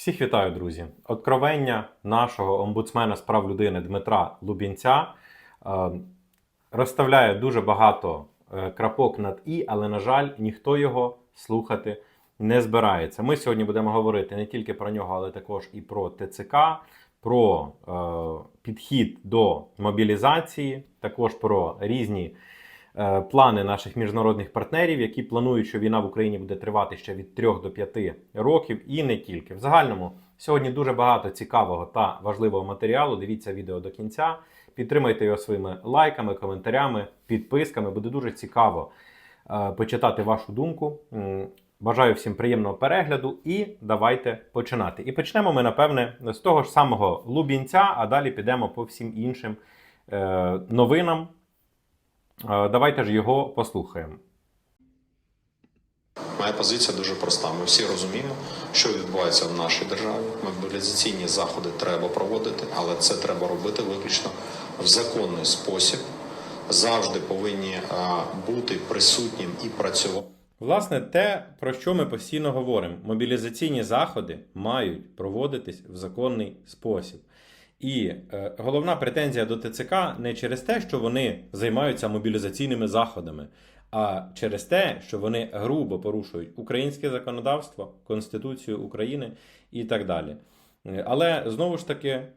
Всіх вітаю, друзі! Откровення нашого омбудсмена з прав людини Дмитра Лубінця е, розставляє дуже багато е, крапок над і, але, на жаль, ніхто його слухати не збирається. Ми сьогодні будемо говорити не тільки про нього, але також і про ТЦК, про е, підхід до мобілізації, також про різні плани наших міжнародних партнерів, які планують, що війна в Україні буде тривати ще від 3 до 5 років, і не тільки. В загальному сьогодні дуже багато цікавого та важливого матеріалу. Дивіться відео до кінця. Підтримайте його своїми лайками, коментарями, підписками. Буде дуже цікаво е, почитати вашу думку. Бажаю всім приємного перегляду і давайте починати. І почнемо ми, напевне, з того ж самого Лубінця, а далі підемо по всім іншим е, новинам. Е, давайте ж його послухаємо. Моя позиція дуже проста. Ми всі розуміємо, що відбувається в нашій державі. Мобілізаційні заходи треба проводити, але це треба робити виключно в законний спосіб. Завжди повинні а, бути присутнім і працювати. Власне, те, про що ми постійно говоримо, мобілізаційні заходи мають проводитись в законний спосіб. І е, головна претензія до ТЦК не через те, що вони займаються мобілізаційними заходами, а через те, що вони грубо порушують українське законодавство, Конституцію України і так далі. Е, Але знову ж таки, е,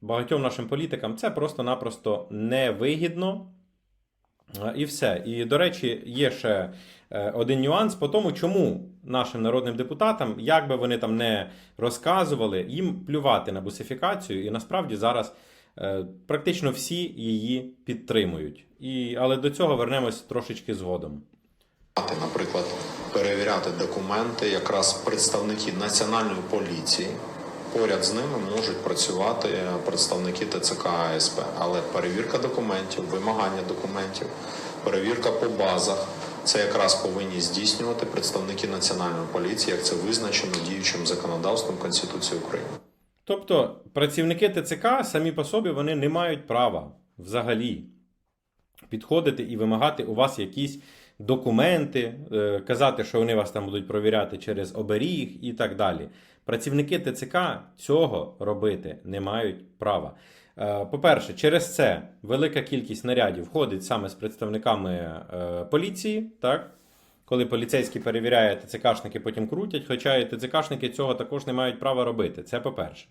багатьом нашим політикам це просто-напросто невигідно. Е, І все. І, до речі, є ще один нюанс по тому, чому нашим народним депутатам, як би вони там не розказували, їм плювати на бусифікацію, і насправді зараз е, практично всі її підтримують. І, але до цього вернемось трошечки згодом. Наприклад, перевіряти документи, якраз представники національної поліції. Поряд з ними можуть працювати представники ТЦК АСП. Але перевірка документів, вимагання документів, перевірка по базах це якраз повинні здійснювати представники національної поліції, як це визначено діючим законодавством Конституції України. Тобто працівники ТЦК самі по собі вони не мають права взагалі підходити і вимагати у вас якісь документи, е, казати, що вони вас там будуть провіряти через оберіг і так далі. Працівники ТЦК цього робити не мають права. Е, По-перше, через це велика кількість нарядів входить саме з представниками е, поліції, так? Коли поліцейський перевіряє, ТЦКшники потім крутять, хоча і ТЦКшники цього також не мають права робити. Це по-перше.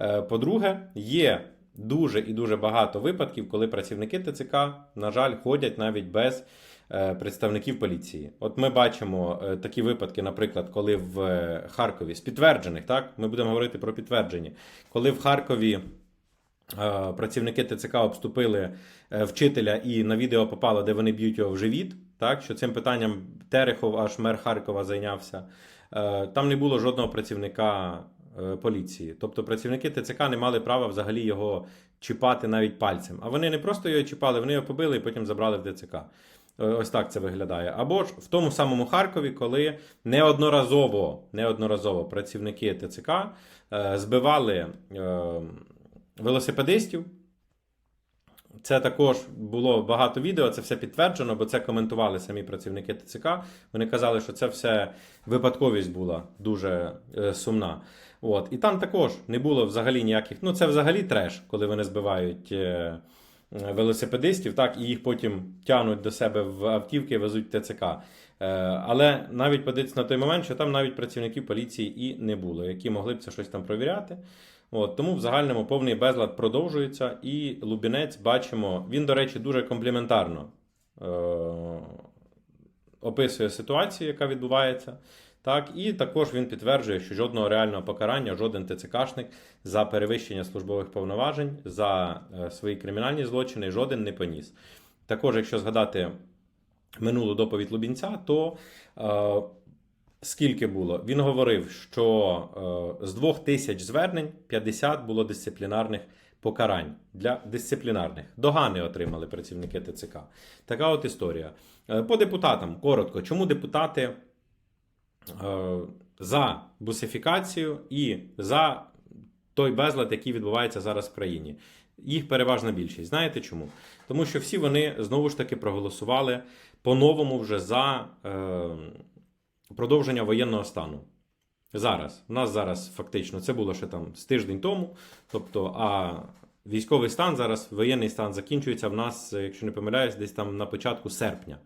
Е, По-друге, є дуже і дуже багато випадків, коли працівники ТЦК, на жаль, ходять навіть без представників поліції. От ми бачимо такі випадки, наприклад, коли в Харкові з підтверджених, так, ми будемо говорити про підтверджені, коли в Харкові. Е, Працівники ТЦК обступили е, вчителя і на відео попало, де вони б'ють його в живіт. Так що цим питанням Терехов, аж мер Харкова, зайнявся. Е, Там не було жодного працівника поліції. Тобто працівники ТЦК не мали права взагалі його чіпати навіть пальцем. А вони не просто його чіпали, вони його побили і потім забрали в ТЦК. Ось так це виглядає. Або ж в тому самому Харкові, коли неодноразово, неодноразово працівники ТЦК збивали велосипедистів. Це також було багато відео, це все підтверджено, бо це коментували самі працівники ТЦК. Вони казали, що це все випадковість була дуже е, сумна. От. І там також не було взагалі ніяких. Ну, це взагалі треш, коли вони збивають е, велосипедистів, так, і їх потім тягнуть до себе в автівки, везуть ТЦК. Е, але навіть подивіться на той момент, що там навіть працівників поліції і не було, які могли б це щось там провіряти. От, тому в загальному повний безлад продовжується, і Лубінець бачимо, він, до речі, дуже компліментарно е- описує ситуацію, яка відбувається. Так, і також він підтверджує, що жодного реального покарання, жоден ТЦКшник за перевищення службових повноважень, за е, свої кримінальні злочини, жоден не поніс. Також, якщо згадати минулу доповідь Лубінця, то е, скільки було? Він говорив, що е, з двох тисяч звернень 50 було дисциплінарних покарань для дисциплінарних. Догани отримали працівники ТЦК. Така от історія. Е, по депутатам коротко, чому депутати е, за бусифікацію і за той безлад, який відбувається зараз в країні? Їх переважна більшість. Знаєте чому? Тому що всі вони знову ж таки проголосували по-новому вже за е, продовження воєнного стану. Зараз. У нас зараз фактично це було ще там з тиждень тому. Тобто, а військовий стан зараз, воєнний стан закінчується в нас, якщо не помиляюсь, десь там на початку серпня.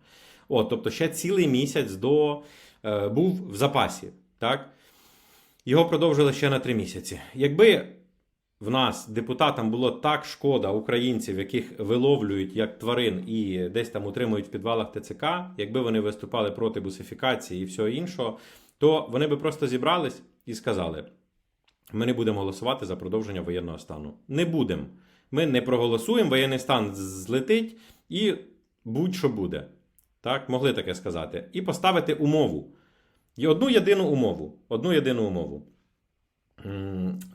О, тобто ще цілий місяць до е, був в запасі. Так? Його продовжили ще на три місяці. Якби в нас депутатам було так шкода українців, яких виловлюють як тварин і десь там утримують в підвалах ТЦК, якби вони виступали проти бусифікації і всього іншого, то вони би просто зібрались і сказали: ми не будемо голосувати за продовження воєнного стану. Не будемо. Ми не проголосуємо, воєнний стан злетить і будь-що буде. Так, могли таке сказати. І поставити умову. І одну єдину умову. Одну єдину умову.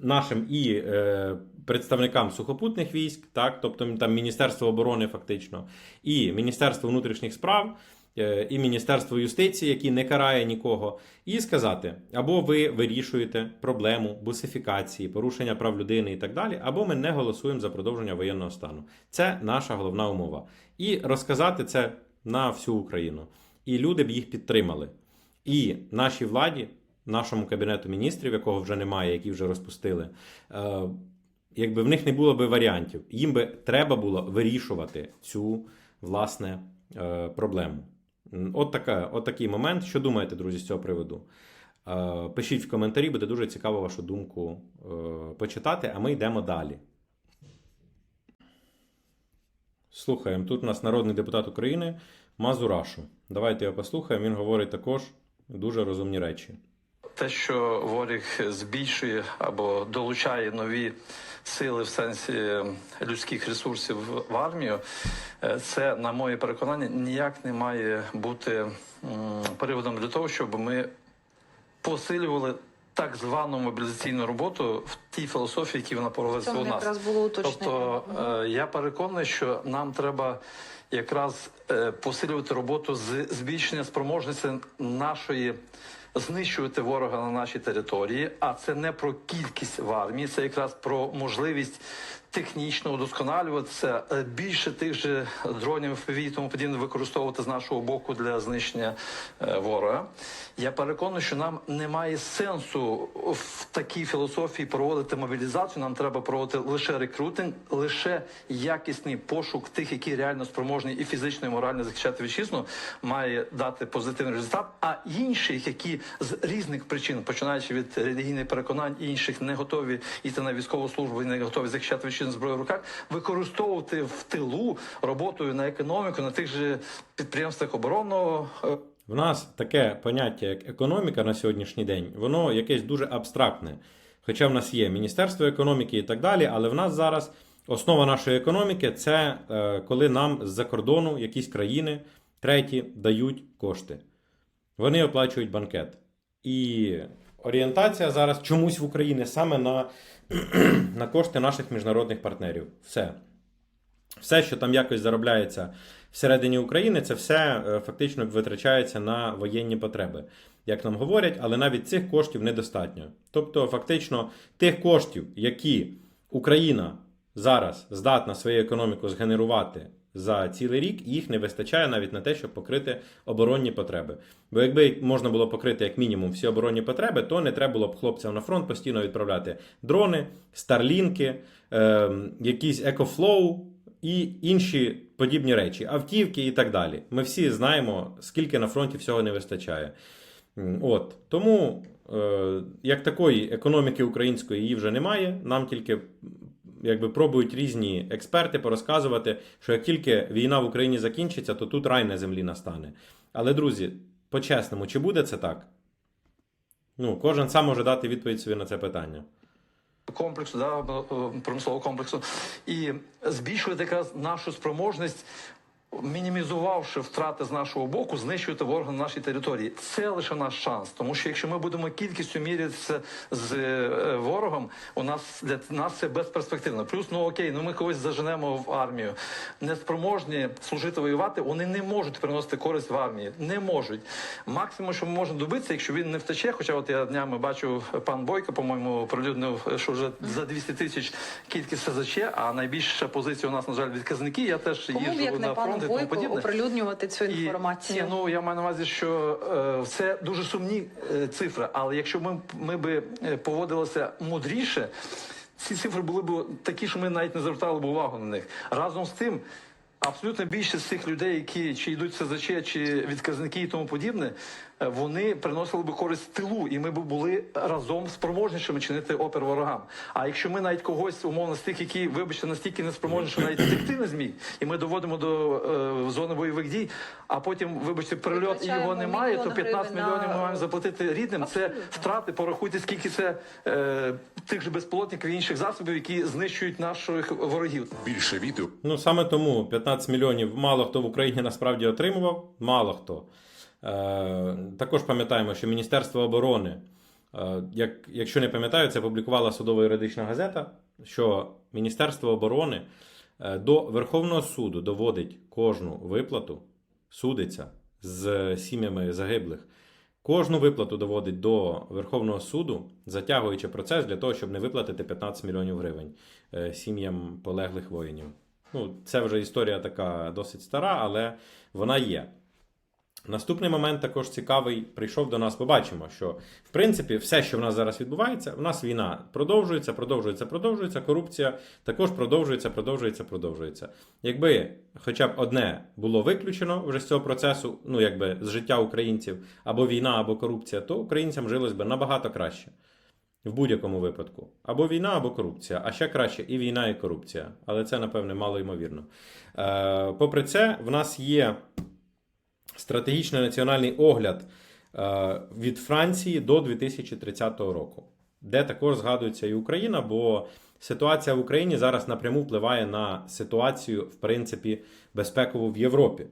Нашим і е, представникам сухопутних військ, так, тобто там Міністерство оборони, фактично, і Міністерство внутрішніх справ, е, і Міністерство юстиції, які не карає нікого, і сказати: або ви вирішуєте проблему бусифікації, порушення прав людини і так далі, або ми не голосуємо за продовження воєнного стану. Це наша головна умова. І розказати це на всю Україну. І люди б їх підтримали. І нашій владі, нашому кабінету міністрів, якого вже немає, які вже розпустили, е, якби в них не було би варіантів, їм би треба було вирішувати цю власне е, проблему. От, така, от такий момент. Що думаєте, друзі, з цього приводу? Е, Пишіть в коментарі, буде дуже цікаво вашу думку почитати, а ми йдемо далі. Слухаємо. Тут у нас народний депутат України Мазурашу. Давайте його послухаємо. Він говорить також дуже розумні речі. Те, що ворог збільшує або долучає нові сили в сенсі людських ресурсів в армію, е, це, на моє переконання, ніяк не має бути приводом для того, щоб ми посилювали так звану мобілізаційну роботу в тій філософії, які вона проводиться у нас. було. Тобто е, я переконаний, що нам треба якраз е, посилювати роботу з збільшення спроможності нашої. Знищувати ворога на нашій території, а це не про кількість в армії, це якраз про можливість технічно удосконалюватися, е, більше тих же дронів і тому подібне використовувати з нашого боку для знищення е, ворога. Я переконаний, що нам немає сенсу в такій філософії проводити мобілізацію. Нам треба проводити лише рекрутинг, лише якісний пошук тих, які реально спроможні і фізично, і морально захищати вітчизну, має дати позитивний результат. А інших, які з різних причин, починаючи від релігійних переконань, інших не готові йти на військову службу і не готові захищати вітчизну зброю в руках, використовувати в тилу роботою на економіку на тих же підприємствах оборонного. е, В нас таке поняття, як економіка на сьогоднішній день, воно якесь дуже абстрактне. Хоча в нас є Міністерство економіки і так далі, але в нас зараз основа нашої економіки це е, коли нам з-за кордону якісь країни треті дають кошти. Вони оплачують банкет. І орієнтація зараз чомусь в Україні саме на, на кошти наших міжнародних партнерів. Все. Все, що там якось заробляється всередині України, це все е, фактично витрачається на воєнні потреби, як нам говорять, але навіть цих коштів недостатньо. Тобто, фактично, тих коштів, які Україна зараз здатна свою економіку згенерувати за цілий рік, їх не вистачає навіть на те, щоб покрити оборонні потреби. Бо якби можна було покрити як мінімум всі оборонні потреби, то не треба було б хлопцям на фронт постійно відправляти дрони, старлінки, е, якісь екофлоу і інші подібні речі, автівки і так далі. Ми всі знаємо, скільки на фронті всього не вистачає. От тому, е, як такої економіки української її вже немає. Нам тільки якби пробують різні експерти порозказувати, що як тільки війна в Україні закінчиться, то тут рай на землі настане. Але, друзі, по-чесному, чи буде це так? Ну, кожен сам може дати відповідь собі на це питання. комплексу, да, е, промислового комплексу, і збільшувати якраз нашу спроможність. Мінімізувавши втрати з нашого боку, знищувати ворога на нашій території. Це лише наш шанс. Тому що якщо ми будемо кількістю мірятися з е, ворогом, у нас для нас це безперспективно. Плюс, ну окей, ну ми когось заженемо в армію. Неспроможні служити воювати, вони не можуть приносити користь в армії. Не можуть. Максимум, що ми можемо добитися, якщо він не втече. Хоча, от я днями бачу, пан Бойко, по-моєму, прилюднив, що вже за 200 тисяч кількість СЗЧ, а найбільша позиція у нас, на жаль, відказники. Я теж їжджу на фронт. І тому Бойку подібне. оприлюднювати цю І- інформацію. Ні, ну я маю на увазі, що е, це дуже сумні е, цифри. Але якщо ми, ми би е, поводилися мудріше, ці цифри були б такі, що ми навіть не звертали б увагу на них. Разом з тим. Абсолютно більшість цих людей, які чи йдуть СЗЧ, чи відказники і тому подібне, вони приносили би користь тилу, і ми б були разом спроможнішими чинити опір ворогам. А якщо ми навіть когось умовно з тих, які, вибачте, настільки неспроможні, що навіть втекти не зміг, і ми доводимо до е, зони бойових дій, а потім, вибачте, прильот і його немає, то мільйон 15 гривень мільйонів ми маємо заплатити рідним. Це втрати. Порахуйте, скільки це е, тих же безпілотників і інших засобів, які знищують наших ворогів. Більше відео Ну саме тому 15 мільйонів мало хто в Україні насправді отримував, мало хто. Е, також пам'ятаємо, що Міністерство оборони, е, як, якщо не пам'ятаю, це публікувала судово юридична газета, що Міністерство оборони е, до Верховного суду доводить кожну виплату, судиться з сім'ями загиблих. Кожну виплату доводить до Верховного суду, затягуючи процес для того, щоб не виплатити 15 мільйонів гривень сім'ям полеглих воїнів. Ну, це вже історія така досить стара, але вона є. Наступний момент також цікавий. Прийшов до нас. Побачимо, що в принципі все, що в нас зараз відбувається, в нас війна продовжується, продовжується, продовжується. Корупція також продовжується, продовжується, продовжується. Якби хоча б одне було виключено вже з цього процесу, ну якби з життя українців, або війна, або корупція, то українцям жилось би набагато краще. В будь-якому випадку. Або війна, або корупція. А ще краще і війна, і корупція. Але це, напевне, мало ймовірно. Е, попри це, в нас є стратегічний національний огляд е, від Франції до 2030 року, де також згадується і Україна, бо ситуація в Україні зараз напряму впливає на ситуацію, в принципі, безпекову в Європі.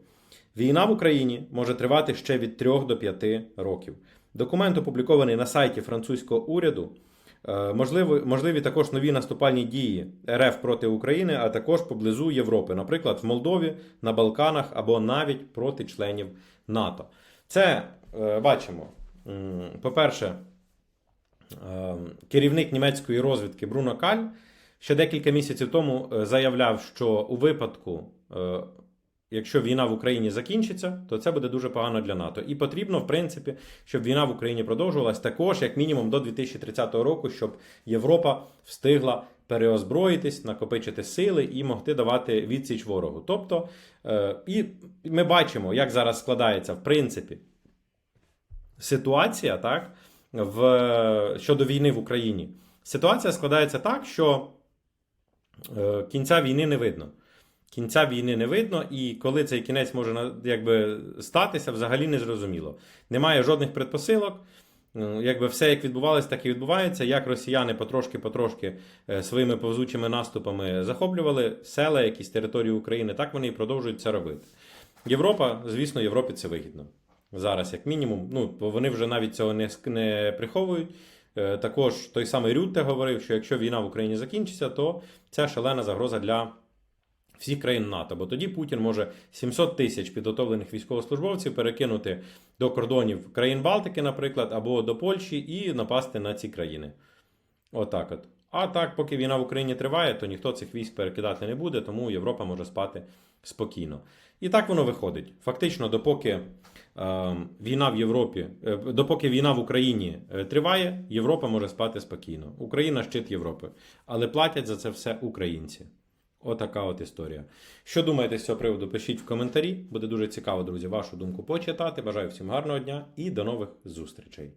Війна в Україні може тривати ще від 3 до 5 років. Документ опублікований на сайті французького уряду. Е, Можливо, можливі також нові наступальні дії РФ проти України, а також поблизу Європи, наприклад, в Молдові, на Балканах або навіть проти членів НАТО. Це е, бачимо. По-перше, е, керівник німецької розвідки Бруно Каль ще декілька місяців тому заявляв, що у випадку, якщо війна в Україні закінчиться, то це буде дуже погано для НАТО. І потрібно, в принципі, щоб війна в Україні продовжувалась також, як мінімум, до 2030 року, щоб Європа встигла переозброїтись, накопичити сили і могти давати відсіч ворогу. Тобто, е, і ми бачимо, як зараз складається, в принципі, ситуація, так, в, щодо війни в Україні. Ситуація складається так, що е, кінця війни не видно. Кінця війни не видно, і коли цей кінець може якби, статися, взагалі не зрозуміло. Немає жодних предпосилок. Е, Якби все як відбувалось, так і відбувається. Як росіяни потрошки-потрошки е, своїми повзучими наступами захоплювали села, якісь території України, так вони і продовжують це робити. Європа, звісно, Європі це вигідно. Зараз, як мінімум, ну, вони вже навіть цього не, не приховують. Е, Також той самий Рютте говорив, що якщо війна в Україні закінчиться, то це шалена загроза для всіх країн НАТО. Бо тоді Путін може 700 тисяч підготовлених військовослужбовців перекинути до кордонів країн Балтики, наприклад, або до Польщі і напасти на ці країни. Отак от. А так, поки війна в Україні триває, то ніхто цих військ перекидати не буде, тому Європа може спати спокійно. І так воно виходить. Фактично, допоки е, війна в Європі, е, допоки війна в Україні е, триває, Європа може спати спокійно. Україна щит Європи. Але платять за це все українці. Отака от історія. Що думаєте з цього приводу? Пишіть в коментарі. Буде дуже цікаво, друзі, вашу думку почитати. Бажаю всім гарного дня і до нових зустрічей.